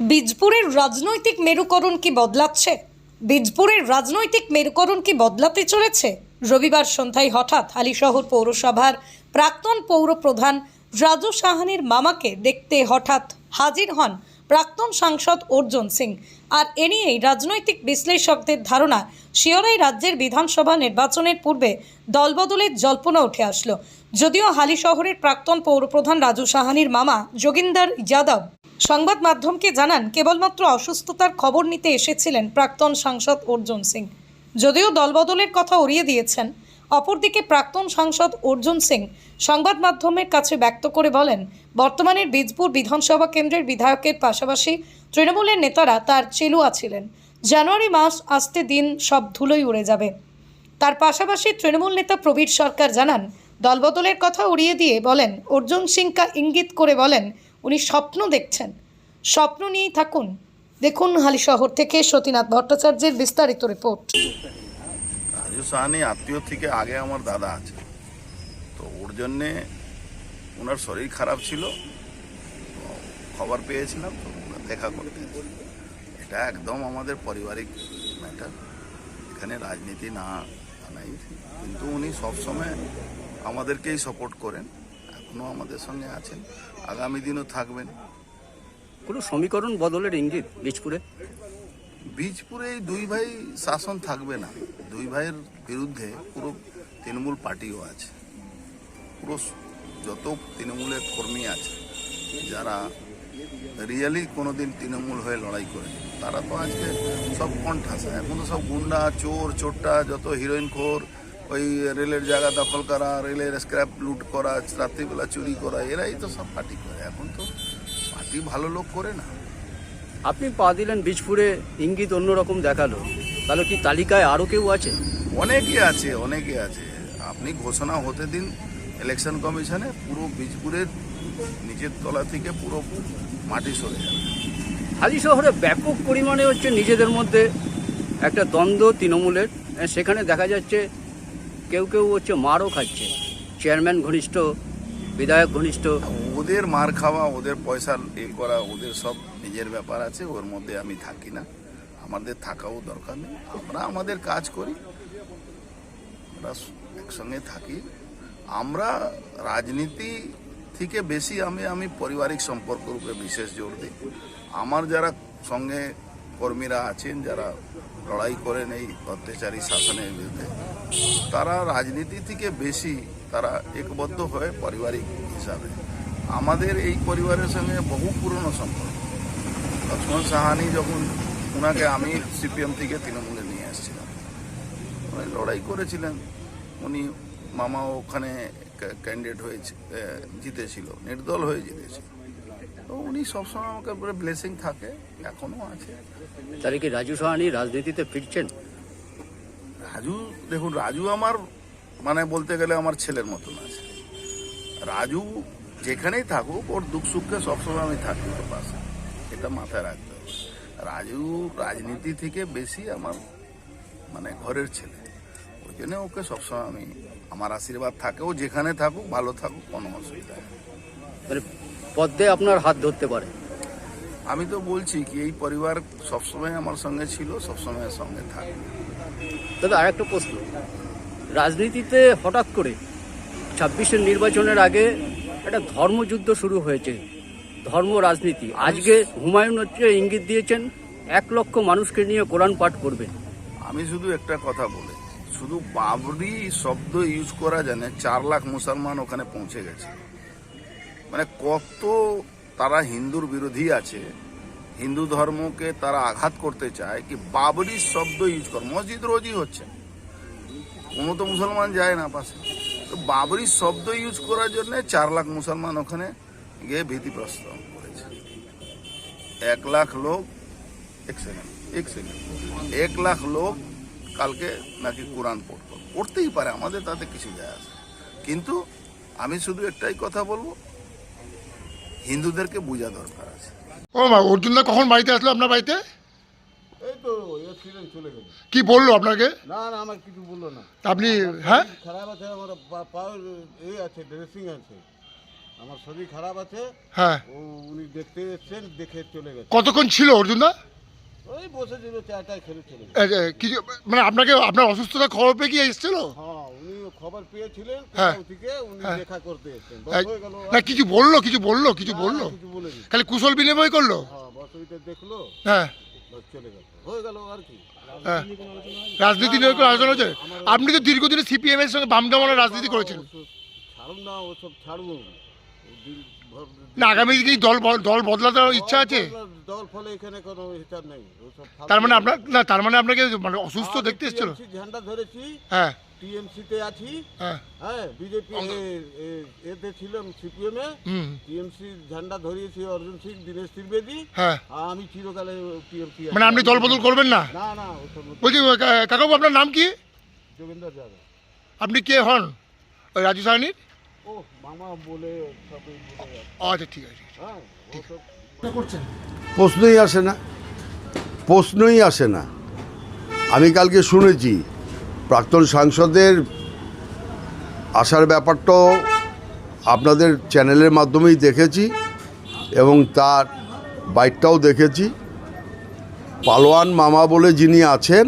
বীজপুরের রাজনৈতিক মেরুকরণ কি বদলাচ্ছে? বীজপুরের রাজনৈতিক মেরুকরণ কি বদলাতে চলেছে? রবিবার সন্ধ্যায় হঠাৎ হালিশহর পৌরসভার প্রাক্তন পৌর প্রধান রাজু সাহানির মামাকে দেখতে হঠাৎ হাজির হন প্রাক্তন সাংসদ অর্জুন সিং। আর এ নিয়েই রাজনৈতিক বিশ্লেষকদের ধারণা শিয়রাই রাজ্যের বিধানসভা নির্বাচনের পূর্বে দলবদলের জল্পনা উঠে আসলো। যদিও হালি শহরের প্রাক্তন পৌরপ্রধান রাজু সাহানির মামা যোগিন্দার যাদব সংবাদ মাধ্যমকে জানান, কেবলমাত্র অসুস্থতার খবর নিতে এসেছিলেন প্রাক্তন সাংসদ অর্জুন সিং। যদিও দলবদলের কথা উড়িয়ে দিয়েছেন, অপরদিকে প্রাক্তন সাংসদ অর্জুন সিং সংবাদ মাধ্যমের কাছে ব্যক্ত করে বলেন, বর্তমানের বীজপুর বিধানসভা কেন্দ্রের বিধায়কের পাশাপাশি তৃণমূলের নেতারা তার চেলুয়া ছিলেন। জানুয়ারি মাস আসতে দিন সব ধুলোই উড়ে যাবে। তার পাশাপাশি তৃণমূল নেতা প্রবীর সরকার জানান, দলবদলের কথা উড়িয়ে দিয়ে বলেন, অর্জুন সিংকা ইঙ্গিত করে বলেন উনি স্বপ্ন দেখছেন। স্বপ্ন নিয়েই থাকুন। দেখুন হালি শহর থেকে সতীনাথ ভট্টাচার্যের বিস্তারিত রিপোর্ট রাজু সাহানি আত্মীয় থেকে আগে আমার দাদা আছে। তো ওর জন্যে ওনার শরীর খারাপ ছিল। খবর পেয়েছিলাম তো দেখা করতে এটা একদম আমাদের পারিবারিক ম্যাটার এখানে রাজনীতি না নাই। কিন্তু উনি সবসময় আমাদেরকেই সাপোর্ট করেন। এখনও আমাদের সঙ্গে আছেন। আগামী দিনও থাকবেন। কোনো সমীকরণ বদলের ইঙ্গিত বীজপুরে? বীজপুরে এই দুই ভাই শাসন থাকবে না। দুই ভাইয়ের বিরুদ্ধে পুরো তৃণমূল পার্টিও আছে। পুরো যত তৃণমূলের কর্মী আছে যারা রিয়েলি কোনোদিন তৃণমূল হয়ে লড়াই করে তারা তো আজকে সব কণ্ঠাসা। এখন তো সব গুন্ডা চোর চোরটা যত হিরোইন খোর ওই রেলের জায়গা দখল করা রেলের স্ক্র্যাপ লুট করা রাত্রিবেলা চুরি করা এরাই তো সব পার্টি করে। এখন তো পার্টি ভালো লোক করে না। আপনি পা দিলেন বীজপুরে ইঙ্গিত অন্যরকম দেখাল। তাহলে কি তালিকায় আরও কেউ আছে? অনেকে আছে অনেকে আছে। আপনি ঘোষণা হতে দিন ইলেকশন কমিশনে পুরো বীজপুরের নিজের তলা থেকে পুরো মাটি সরে যাবে। হালি শহরে ব্যাপক পরিমাণে হচ্ছে নিজেদের মধ্যে একটা দ্বন্দ্ব তৃণমূলের। সেখানে দেখা যাচ্ছে কেউ কেউ হচ্ছে মারও খাচ্ছে। চেয়ারম্যান ঘনিষ্ঠ, বিধায়ক ঘনিষ্ঠ। ওদের মার খাওয়া, ওদের পয়সা এ করা, ওদের সব নিজের ব্যাপার আছে, ওর মধ্যে আমি থাকি না। আমাদের থাকাও দরকার নেই। আমরা আমাদের কাজ করি। আমরা একসঙ্গে থাকি। আমরা রাজনীতি থেকে বেশি আমি আমি পারিবারিক সম্পর্কের উপরে বিশেষ জোর দিই। আমার যারা সঙ্গে কর্মীরা আছেন, যারা লড়াই করেন এই অত্যাচারী শাসনের বিরুদ্ধে তারা রাজনীতি থেকে বেশি তারা একবদ্ধ হয়ে পারিবারিক হিসাবে। আমাদের এই পরিবারের সঙ্গে বহু পুরনো সম্পর্ক। লক্ষ্মণ সাহানি যখন ওনাকে আমি সিপিএম থেকে তৃণমূলে নিয়ে এসেছিলাম উনি লড়াই করেছিলেন। উনি মামা ওখানে ক্যান্ডিডেট হয়েছে জিতেছিল, নির্দল হয়ে জিতেছিল। তো উনি সবসময় আমাকে ব্লেসিং থাকে এখনও আছে। তাহলে কি রাজু সাহানি রাজনীতিতে ফিরছেন? রাজু দেখুন রাজু আমার মানে বলতে গেলে আমার ছেলের মতন আছে। রাজু যেখানেই থাকুক ওর দুঃখ সুখে সবসময় আমি থাকি ওর পাশে। এটা মাথায় রাখতে হবে। রাজু রাজনীতি থেকে বেশি আমার মানে ঘরের ছেলে। ওই জন্য ওকে সবসময় আমি আমার আশীর্বাদ থাকে। ও যেখানে থাকুক ভালো থাকুক কোনো অসুবিধা মানে পদ্মে আপনার হাত ধরতে পারে। আমি তো বলছি কি এই পরিবার সবসময় আমার সঙ্গে ছিল সবসময় সঙ্গে থাকবে। তবে আরেকটা প্রশ্ন। রাজনীতিতে হঠাৎ করে ছাব্বিশের নির্বাচনের আগে একটা ধর্মযুদ্ধ শুরু হয়েছে, ধর্ম রাজনীতি। আজকে হুমায়ুন হচ্ছে ইঙ্গিত দিয়েছেন, এক লক্ষ মানুষকে নিয়ে কোরআন পাঠ করবেন আমি শুধু একটা কথা বলে, শুধু বাবরি শব্দ ইউজ করা জানে চার লাখ মুসলমান ওখানে পৌঁছে গেছে। মানে কত তারা হিন্দুর বিরোধী আছে হিন্দু ধর্মকে তারা আঘাত করতে চায় কি বাবরি শব্দ ইউজ কর। মসজিদ রোজই হচ্ছে। কোনো তো মুসলমান যায় না পাশে। তো বাবরি শব্দ ইউজ করার জন্য চার লাখ মুসলমান ওখানে গিয়ে ভীতিপ্রস্ত করেছে। এক লাখ লোক, এক সেকেন্ড এক সেকেন্ড এক লাখ লোক কালকে নাকি কোরআন পড়তো। পড়তেই পারে, আমাদের তাতে কিছু যায় আসে। কিন্তু আমি শুধু একটাই কথা বলব, হিন্দুদেরকে বোঝা দরকার আছে। ও মা অর্জুনদা কখন বাড়িতে আসলো আপনার বাড়িতে? এই তো এক্সিডেন্ট চলে গেল। কি বলল আপনাকে? না না আমার কিছু বলল না। আপনি হ্যাঁ? খারাপ আছে আমার পা- এই আছে ড্রেসিং আছে। আমার শরীর খারাপ আছে। হ্যাঁ। ও উনি দেখতে এসছেন দেখে চলে গেছে। কতক্ষণ ছিল অর্জুন দা? ওই বসেছিল চাটায় খেলে চলে গেছে। মানে আপনাকে আপনার অসুস্থতা খবর পেয়ে কি এসেছিল? হ্যাঁ উনি খবর পেয়েছিলেন হ্যাঁ। থেকে উনি হ্যাঁ। দেখা করতে এসছেন। বস হয়ে না কিছু বলল কিছু বলল কিছু বলল? খালি কুশল বিনিময় করল? হ্যাঁ দেখল হ্যাঁ। হয়ে রাজনীতি নিয়ে কোনো আলোচনা হচ্ছে আপনি তো দীর্ঘদিনে সিপিএম এর সঙ্গে বাম জমানোর রাজনীতি করেছেন। না আগামী দল দল বদলাতে ইচ্ছা আছে? দল- দল ফলে এখানে কোনো হিসাব নেই। তার মানে আপনার না তার মানে আপনাকে মানে অসুস্থ দেখতে এসেছিল? ঝান্ডা ধরেছি। হ্যাঁ। টিএমসি তে আছি। হ্যাঁ। হ্যাঁ বিজেপি এতে ছিলাম সিপিএম এ। টিএমসি ঝান্ডা ধরিয়েছি অর্জুন সিং দীনেশ ত্রিবেদী। হ্যাঁ। আমি চিরকালে টিএমসি মানে আপনি দল বদল করবেন না? না না বলছি কাকাবু আপনার নাম কি? যোগেন্দ্র যাদব। আপনি কে হন? ওই রাজু সাহানির? ও মামা বলে সবই বলে যাচ্ছে। আচ্ছা ঠিক আছে হ্যাঁ প্রশ্নই আসে না। প্রশ্নই আসে না। আমি কালকে শুনেছি প্রাক্তন সাংসদের আসার ব্যাপারটাও আপনাদের চ্যানেলের মাধ্যমেই দেখেছি এবং তার বাইকটাও দেখেছি। পালোয়ান মামা বলে যিনি আছেন,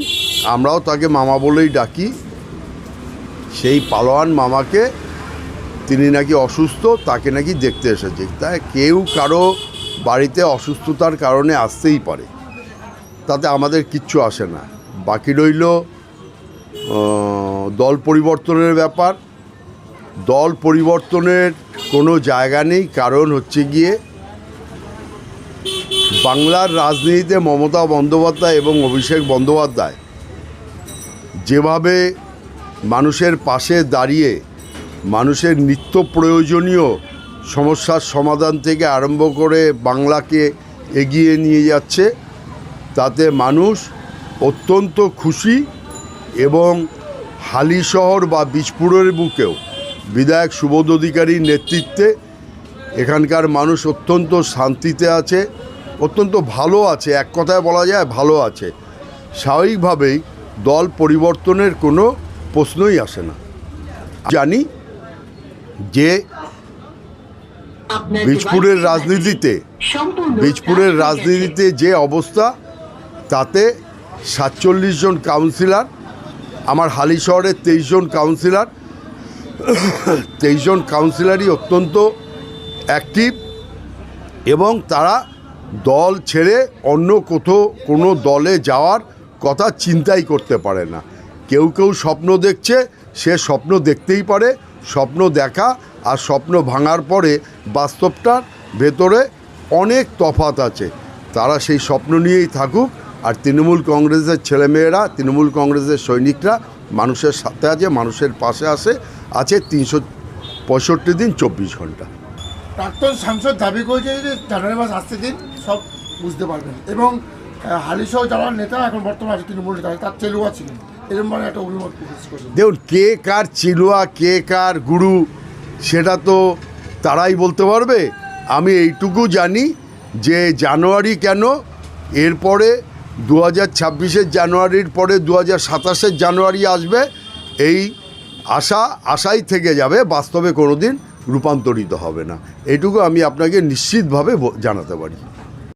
আমরাও তাকে মামা বলেই ডাকি। সেই পালোয়ান মামাকে তিনি নাকি অসুস্থ, তাকে নাকি দেখতে এসেছে। তাই কেউ কারও বাড়িতে অসুস্থতার কারণে আসতেই পারে। তাতে আমাদের কিচ্ছু আসে না। বাকি রইল দল পরিবর্তনের ব্যাপার। দল পরিবর্তনের কোনো জায়গা নেই, কারণ হচ্ছে গিয়ে বাংলার রাজনীতিতে মমতা বন্দ্যোপাধ্যায় এবং অভিষেক বন্দ্যোপাধ্যায় যেভাবে মানুষের পাশে দাঁড়িয়ে মানুষের নিত্য প্রয়োজনীয় সমস্যার সমাধান থেকে আরম্ভ করে বাংলাকে এগিয়ে নিয়ে যাচ্ছে, তাতে মানুষ অত্যন্ত খুশি এবং হালিশহর বা বীজপুরের বুকেও বিধায়ক সুবোধ অধিকারীর নেতৃত্বে এখানকার মানুষ অত্যন্ত শান্তিতে আছে অত্যন্ত ভালো আছে এক কথায় বলা যায় ভালো আছে। স্বাভাবিকভাবেই দল পরিবর্তনের কোনো প্রশ্নই আসে না। জানি যে বীজপুরের রাজনীতিতে বীজপুরের রাজনীতিতে যে অবস্থা তাতে সাতচল্লিশ জন কাউন্সিলর আমার হালি শহরের তেইশ জন কাউন্সিলর তেইশ জন কাউন্সিলরই অত্যন্ত অ্যাক্টিভ এবং তারা দল ছেড়ে অন্য কোথাও কোনো দলে যাওয়ার কথা চিন্তাই করতে পারে না। কেউ কেউ স্বপ্ন দেখছে, সে স্বপ্ন দেখতেই পারে, স্বপ্ন দেখা আর স্বপ্ন ভাঙার পরে বাস্তবটার ভেতরে অনেক তফাত আছে। তারা সেই স্বপ্ন নিয়েই থাকুক আর তৃণমূল কংগ্রেসের ছেলেমেয়েরা তৃণমূল কংগ্রেসের সৈনিকরা মানুষের সাথে আছে মানুষের পাশে আসে আছে তিনশো পঁয়ষট্টি দিন চব্বিশ ঘণ্টা। প্রাক্তন সাংসদ দাবি করেছে যে জানুয়ারি মাস আসতে দিন সব বুঝতে পারবেন। এবং হালিসহ যারা নেতা এখন বর্তমানে আছে তৃণমূল নেতা তার চেলুয়া ছিলেন। এরকম মানে একটা অভিমত দেখুন কে কার চিলুয়া কে কার গুরু সেটা তো তারাই বলতে পারবে। আমি এইটুকু জানি যে জানুয়ারি কেন এরপরে দু হাজার ছাব্বিশের জানুয়ারির পরে দু হাজার সাতাশের জানুয়ারি আসবে, এই আশা, আশাই থেকে যাবে, বাস্তবে কোনো দিন রূপান্তরিত হবে না। এটুকু আমি আপনাকে নিশ্চিতভাবে জানাতে পারি।